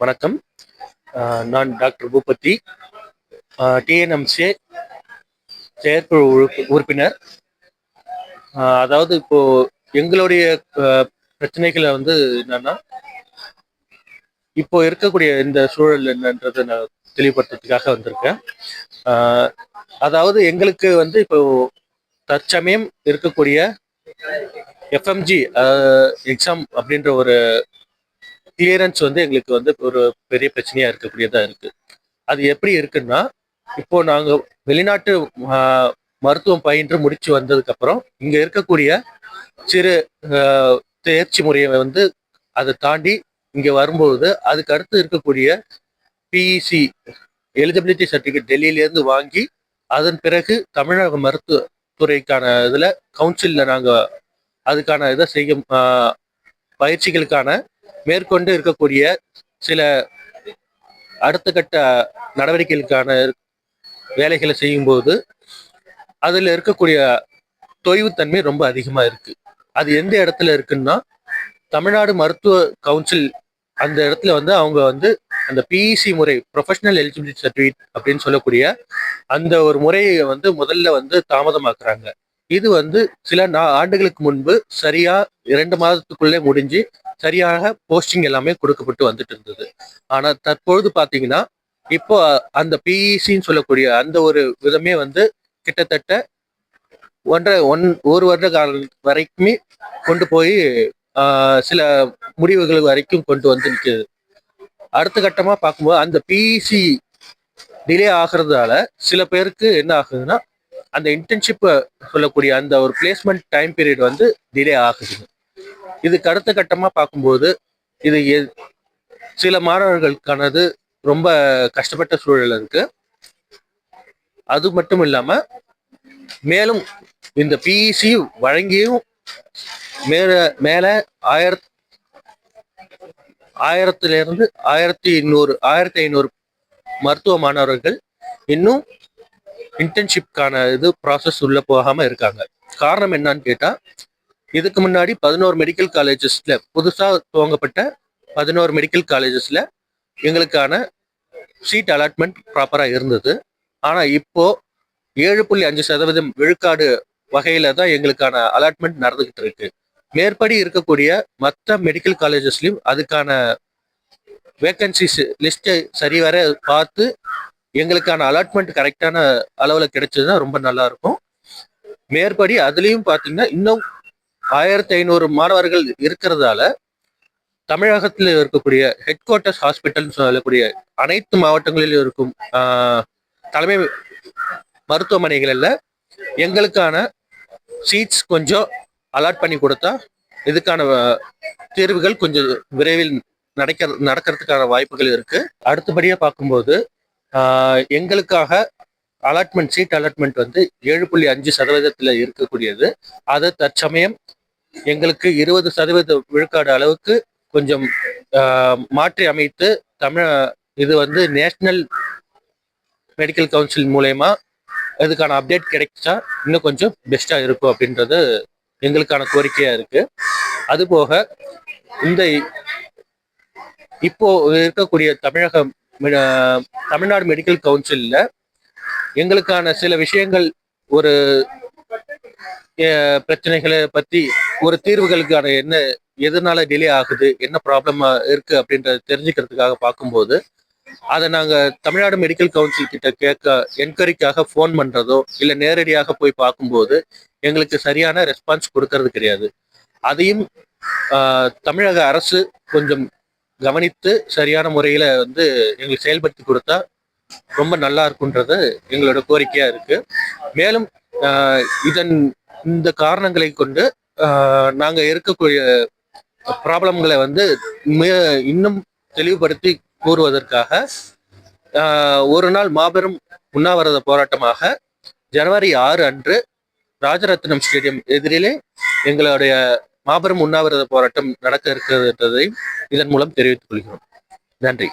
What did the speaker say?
வணக்கம். நான் doctor Boopathi. TNMC செயற்குழு உறுப்பினர். அதாவது இப்போ எங்களுடைய பிரச்சனைகளை வந்து என்னன்னா இப்போ இருக்கக்கூடிய இந்த சூழல் என்னன்றதை நான் தெளிவுபடுத்துறதுக்காக வந்திருக்கேன். அதாவது எங்களுக்கு வந்து இப்போ தற்சமயம் இருக்கக்கூடிய எஃப்எம்ஜி எக்ஸாம் அப்படின்ற ஒரு கிளியரன்ஸ் வந்து எங்களுக்கு வந்து ஒரு பெரிய பிரச்சனையாக இருக்கக்கூடியதாக இருக்குது அது எப்படி இருக்குன்னா இப்போ நாங்கள் வெளிநாட்டு மருத்துவம் பயின்று முடிச்சு வந்ததுக்கப்புறம் இங்கே இருக்கக்கூடிய சிறு தேர்ச்சி முறையை வந்து அதை தாண்டி இங்கே வரும்போது அதுக்கு அடுத்து இருக்கக்கூடிய பிஇசி எலிஜிபிலிட்டி சர்டிஃபிகேட் டெல்லியிலேருந்து வாங்கி அதன் பிறகு தமிழக மருத்துவ துறைக்கான இதில் கவுன்சிலில் நாங்கள் அதுக்கான இதை செய்யும் பயிற்சிகளுக்கான மேற்கொண்டு இருக்கக்கூடிய சில அடுத்த கட்ட நடவடிக்கைகளுக்கான வேலைகளை செய்யும்போது அதில் இருக்கக்கூடிய தொய்வுத்தன்மை ரொம்ப அதிகமாக இருக்கு. அது எந்த இடத்துல இருக்குன்னா தமிழ்நாடு மருத்துவ கவுன்சில் அந்த இடத்துல வந்து அவங்க வந்து அந்த பிஇசி முறை ப்ரொஃபஷனல் எலிஜிபிலிட்டி சர்டிஃபிகேட் அப்படின்னு சொல்லக்கூடிய அந்த ஒரு முறையை வந்து முதல்ல வந்து தாமதமாக்குறாங்க. இது வந்து சில நா- ஆண்டுகளுக்கு முன்பு சரியா இரண்டு மாதத்துக்குள்ளே முடிஞ்சு சரியாக போஸ்டிங் எல்லாமே கொடுக்கப்பட்டு வந்துட்டு இருந்தது. ஆனா தற்பொழுது பாத்தீங்கன்னா இப்போ அந்த பிஇசின்னு சொல்லக்கூடிய அந்த ஒரு விதமே வந்து கிட்டத்தட்ட ஒன்றரை ஒன் ஒரு வருட காலம் வரைக்குமே கொண்டு போய் சில முடிவுகள் வரைக்கும் கொண்டு வந்து நிற்குது அடுத்த கட்டமாக பார்க்கும்போது அந்த பிஇசி டிலே ஆகிறதால சில பேருக்கு என்ன ஆகுதுன்னா அந்த இன்டர்ன்ஷிப் சொல்லக்கூடிய அந்த ஒரு பிளேஸ்மெண்ட் டைம் பீரியட் வந்து டிலே ஆகுது இதுக்கு அடுத்த கட்டமாக பார்க்கும்போது இது எ- சில மாணவர்களுக்கானது ரொம்ப கஷ்டப்பட்ட சூழல் இருக்கு. அது மட்டும் இல்லாம மேலும் இந்த பிஇசி வழங்கியும் மேல மேல ஆயிர ஆயிரத்துலேருந்து ஆயிரத்தி இன்னூறு ஆயிரத்தி ஐநூறு மருத்துவ மாணவர்கள் இன்னும் இன்டர்ன்ஷிப்கான இது ப்ராசஸ் உள்ள போகாமல் இருக்காங்க. காரணம் என்னன்னு கேட்டால் இதுக்கு முன்னாடி பதினோரு மெடிக்கல் காலேஜஸில் புதுசாக துவங்கப்பட்ட பதினோரு மெடிக்கல் காலேஜஸில் எங்களுக்கான சீட் அலாட்மெண்ட் ப்ராப்பராக இருந்தது. ஆனால் இப்போது ஏழு புள்ளி அஞ்சு சதவீதம் விழுக்காடு வகையில் தான் எங்களுக்கான அலாட்மெண்ட் நடந்துக்கிட்டு இருக்கு. மேற்படி இருக்கக்கூடிய மற்ற மெடிக்கல் காலேஜஸ்லையும் அதுக்கான வேக்கன்சிஸ் லிஸ்ட்டை சரிவர பார்த்து எங்களுக்கான அலாட்மெண்ட் கரெக்டான அளவில் கிடைச்சதுன்னா ரொம்ப நல்லா இருக்கும் மேற்படி அதுலேயும் பார்த்தீங்கன்னா இன்னும் ஆயிரத்தி ஐநூறு மாணவர்கள் இருக்கிறதால தமிழகத்தில் இருக்கக்கூடிய ஹெட் குவார்ட்டர்ஸ் ஹாஸ்பிட்டல்னு சொல்லக்கூடிய அனைத்து மாவட்டங்களிலும் இருக்கும் தலைமை மருத்துவமனைகளில் எங்களுக்கான சீட்ஸ் கொஞ்சம் அலாட் பண்ணி கொடுத்தா இதுக்கான தீர்வுகள் தேர்வுகள் கொஞ்சம் விரைவில் நடக்க நடக்கிறதுக்கான வாய்ப்புகள் இருக்கு. அடுத்தபடியாக பார்க்கும்போது எங்களுக்காக அலாட்மெண்ட் சீட் அலாட்மெண்ட் வந்து ஏழு புள்ளி அஞ்சு சதவீதத்தில் இருக்கக்கூடியது. அது தற்சமயம் எங்களுக்கு இருபது சதவீத விழுக்காடு அளவுக்கு கொஞ்சம் மாற்றி அமைத்து தமிழ இது வந்து நேஷனல் மெடிக்கல் கவுன்சில் மூலயமா இதுக்கான அப்டேட் கிடைச்சா இன்னும் கொஞ்சம் பெஸ்ட்டாக இருக்கும் அப்படின்றது எங்களுக்கான கோரிக்கையாக இருக்குது அதுபோக இந்த இப்போ இருக்கக்கூடிய தமிழக தமிழ்நாடு மெடிக்கல் கவுன்சிலில் எங்களுக்கான சில விஷயங்கள் ஒரு பிரச்சனைகளை பற்றி ஒரு தீர்வுகளுக்கான என்ன எதனால டிலே ஆகுது என்ன ப்ராப்ளம் இருக்கு அப்படின்றத தெரிஞ்சுக்கிறதுக்காக பார்க்கும்போது அதை நாங்கள் தமிழ்நாடு மெடிக்கல் கவுன்சில் கிட்ட கேட்க என்கொயரிக்காக ஃபோன் பண்ணுறதோ இல்லை நேரடியாக போய் பார்க்கும்போது எங்களுக்கு சரியான ரெஸ்பான்ஸ் கொடுக்கறது கிடையாது. அதையும் தமிழக அரசு கொஞ்சம் கவனித்து சரியான முறையில் வந்து எங்களுக்கு செயல்படுத்தி கொடுத்தா ரொம்ப நல்லா இருக்குன்றது எங்களோட கோரிக்கையாக இருக்கு. மேலும் இதன் இந்த காரணங்களை கொண்டு நாங்கள் இருக்கக்கூடிய ப்ராப்ளம்களை வந்து மே- இன்னும் தெளிவுபடுத்தி கூறுவதற்காக ஒரு நாள் மாபெரும் உண்ணாவிரத போராட்டமாக ஜனவரி ஆறு அன்று ராஜரத்னம் ஸ்டேடியம் எதிரிலே எங்களுடைய மாபெரும் உண்ணாவிரத போராட்டம் நடக்க இருக்கிறதை இதன் மூலம் தெரிவித்துக் கொள்கிறோம். நன்றி.